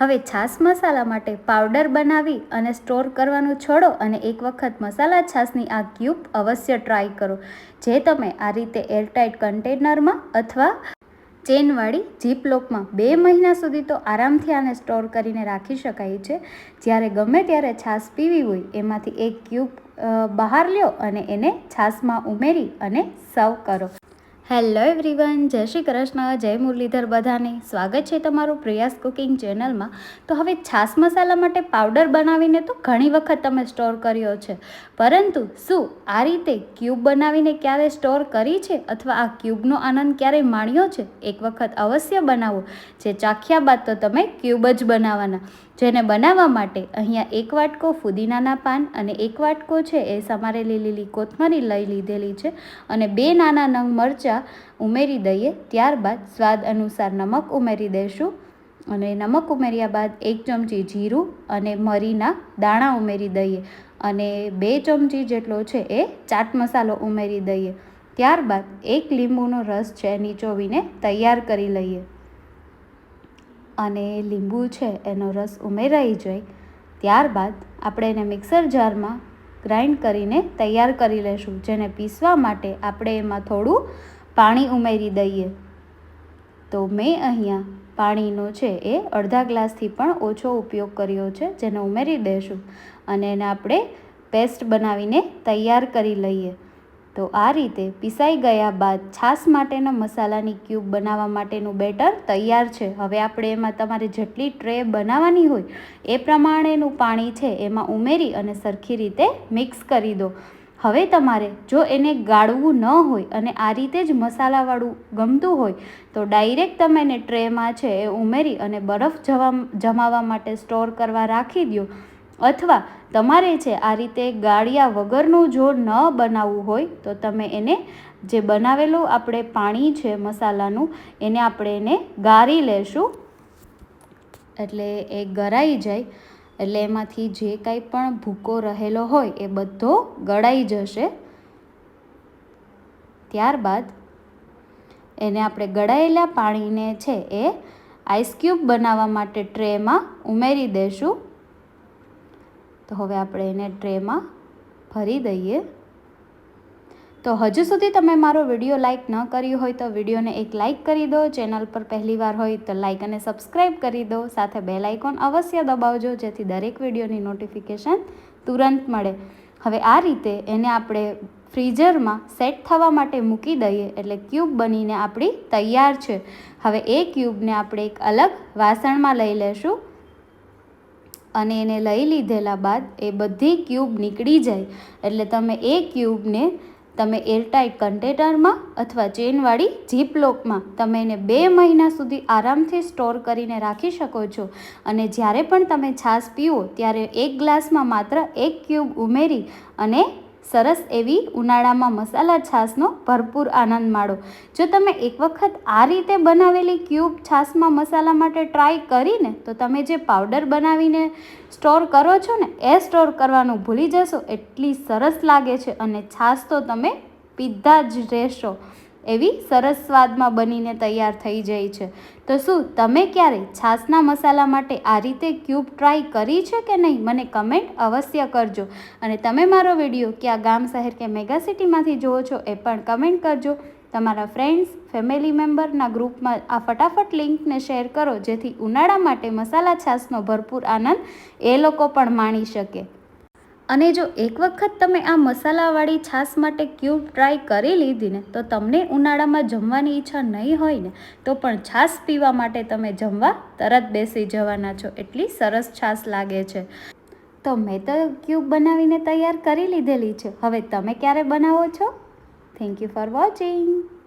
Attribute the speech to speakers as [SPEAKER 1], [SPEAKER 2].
[SPEAKER 1] હવે છાશ મસાલા માટે પાવડર બનાવી અને સ્ટોર કરવાનું છોડો અને એક વખત મસાલા છાશની આ ક્યુબ અવશ્ય ટ્રાય કરો, જે તમે આ રીતે એરટાઇટ કન્ટેનરમાં અથવા ચેનવાળી જીપ લોકમાં બે મહિના સુધી તો આરામથી આને સ્ટોર કરીને રાખી શકાય છે. જ્યારે ગમે ત્યારે છાશ પીવી હોય, એમાંથી એક ક્યુબ બહાર લ્યો અને એને છાશમાં ઉમેરી અને સર્વ કરો. હેલો એવરીવન, જય શ્રી કૃષ્ણ, જય મુરલીધર બધાને. સ્વાગત છે તમારું પ્રયાસ કુકિંગ ચેનલમાં. તો હવે છાસ મસાલા માટે પાવડર બનાવીને તો ઘણી વખત તમે સ્ટોર કર્યો છે. પરંતુ શું આ રીતે ક્યુબ બનાવીને ક્યારે સ્ટોર કરી છે અથવા આ ક્યુબનો આનંદ ક્યારે માણ્યો છે? એક વખત અવશ્ય બનાવો. જે ચાખ્યા બાદ તો તમે ક્યુબ જ બનાવવાના. જેને બનાવવા માટે અહીંયા એક વાટકો ફુદીનાના પાન અને એક વાટકો છે એ સમારેલી લીલી કોથમરી લઈ લીધેલી છે અને બે નાના નંગ મરચાં ઉમેરી દઈએ, ત્યારબાદ સ્વાદ અનુસાર નમક ઉમેરી દઈશું અને નમક ઉમેર્યા બાદ એક ચમચી જીરું અને મરીના દાણા ઉમેરી દઈએ અને બે ચમચી જેટલો છે એ ચાટ મસાલો ઉમેરી દઈએ. ત્યારબાદ એક લીંબુનો રસ છે નીચોવીને તૈયાર કરી લઈએ. અને લીંબુ છે એનો રસ ઉમેરાઈ જાય, ત્યારબાદ આપણે એને મિક્સર જારમાં ગ્રાઇન્ડ કરીને તૈયાર કરી લઈશું જેને પીસવા માટે આપણે એમાં થોડું પાણી ઉમેરી દઈએ. તો મેં અહીંયા પાણીનો છે એ અડધા ગ્લાસથી પણ ઓછો ઉપયોગ કર્યો છે, જેને ઉમેરી દઈશું. અને એને આપણે પેસ્ટ બનાવીને તૈયાર કરી લઈએ. તો આ રીતે પીસાઈ ગયા બાદ છાશ માટેના મસાલાની ક્યુબ બનાવવા માટેનું બેટર તૈયાર છે. હવે આપણે એમાં તમારે જેટલી ટ્રે બનાવવાની હોય એ પ્રમાણેનું પાણી છે એમાં ઉમેરી અને સરખી રીતે મિક્સ કરી દો. હવે તમારે જો એને ગાળવું ન હોય અને આ રીતે જ મસાલાવાળું ગમતું હોય, તો ડાયરેક્ટ તમે એને ટ્રેમાં છે એ ઉમેરી અને બરફ જવા જમાવવા માટે સ્ટોર કરવા રાખી દો અથવા તમારે છે આ રીતે ગાળિયા વગરનું જો ન બનાવવું હોય, તો તમે એને જે બનાવેલું આપણે પાણી છે મસાલાનું, એને આપણે એને ગાળી લેશું. એટલે એ ગળાઈ જાય. એટલે એમાંથી જે કાંઈ પણ ભૂકો રહેલો હોય એ બધો ગળાઈ જશે. ત્યારબાદ એને આપણે ગળાયેલા પાણીને છે એ આઈસ ક્યુબ બનાવવા માટે ટ્રેમાં ઉમેરી દઈશું તો હવે આપણે એને ટ્રેમાં ભરી દઈએ. તો હજુ સુધી તમે મારો વીડિયો લાઇક ન કર્યો હોય તો વિડીયોને એક લાઇક કરી દો, ચેનલ પર પહેલી વાર હોય તો લાઇક અને સબસ્ક્રાઇબ કરી દો, સાથે બેલ આઇકોન અવશ્ય દબાવજો, જેથી દરેક વિડીયોની નોટિફિકેશન તુરંત મળે. હવે આ રીતે એને આપણે ફ્રીઝરમાં સેટ થવા માટે મૂકી દઈએ, એટલે ક્યુબ બનીને આપણી તૈયાર છે. હવે એ ક્યુબને આપણે એક અલગ વાસણમાં લઈ લેશું અને એને લઈ લીધેલા બાદ એ બધી ક્યુબ નીકળી જાય. એટલે તમે એ ક્યુબને તમે એરટાઇટ કન્ટેનરમાં અથવા ચેનવાળી જીપ લોકમાં તમે એને બે મહિના સુધી આરામથી સ્ટોર કરીને રાખી શકો છો. અને જ્યારે પણ તમે છાશ પીવો, ત્યારે એક ગ્લાસમાં માત્ર એક ક્યુબ ઉમેરી અને સરસ એવી ઉનાળામાં મસાલા છાશનો ભરપૂર આનંદ માણો. જો તમે એક વખત આ રીતે બનાવેલી ક્યુબ છાશમાં મસાલા માટે ટ્રાય કરીને તો તમે જે પાવડર બનાવીને સ્ટોર કરો છો ને, એ સ્ટોર કરવાનું ભૂલી જશો. એટલી સરસ લાગે છે અને છાશ તો તમે પીધા જ રહેશો. એવી સરસ સ્વાદમાં બનીને તૈયાર થઈ જાય છે. તો શું, તમે ક્યારે છાશના મસાલા માટે આ રીતે ક્યુબ ટ્રાય કરી છે કે નહીં? મને કમેન્ટ અવશ્ય કરજો. અને તમે મારો વીડિયો ક્યાં ગામ, શહેર કે મેગા સિટીમાંથી જુઓ છો એ પણ કમેન્ટ કરજો. તમારા ફ્રેન્ડ્સ, ફેમિલી મેમ્બરના ગ્રુપમાં આ ફટાફટ લિંકને શેર કરો, જેથી ઉનાળા માટે મસાલા છાશનો ભરપૂર આનંદ એ લોકો પણ માણી શકે. અને જો એક વખત તમે આ મસાલાવાળી છાશ માટે ક્યુબ ટ્રાય કરી લીધી ને, તો તમને ઉનાળામાં જમવાની ઈચ્છા નહીં હોય ને, તો પણ છાશ પીવા માટે તમે જમવા તરત બેસી જવાના છો. એટલી સરસ છાશ લાગે છે. તો મેં તો ક્યુબ બનાવીને તૈયાર કરી લીધેલી છે. હવે તમે ક્યારે બનાવો છો? Thank you for watching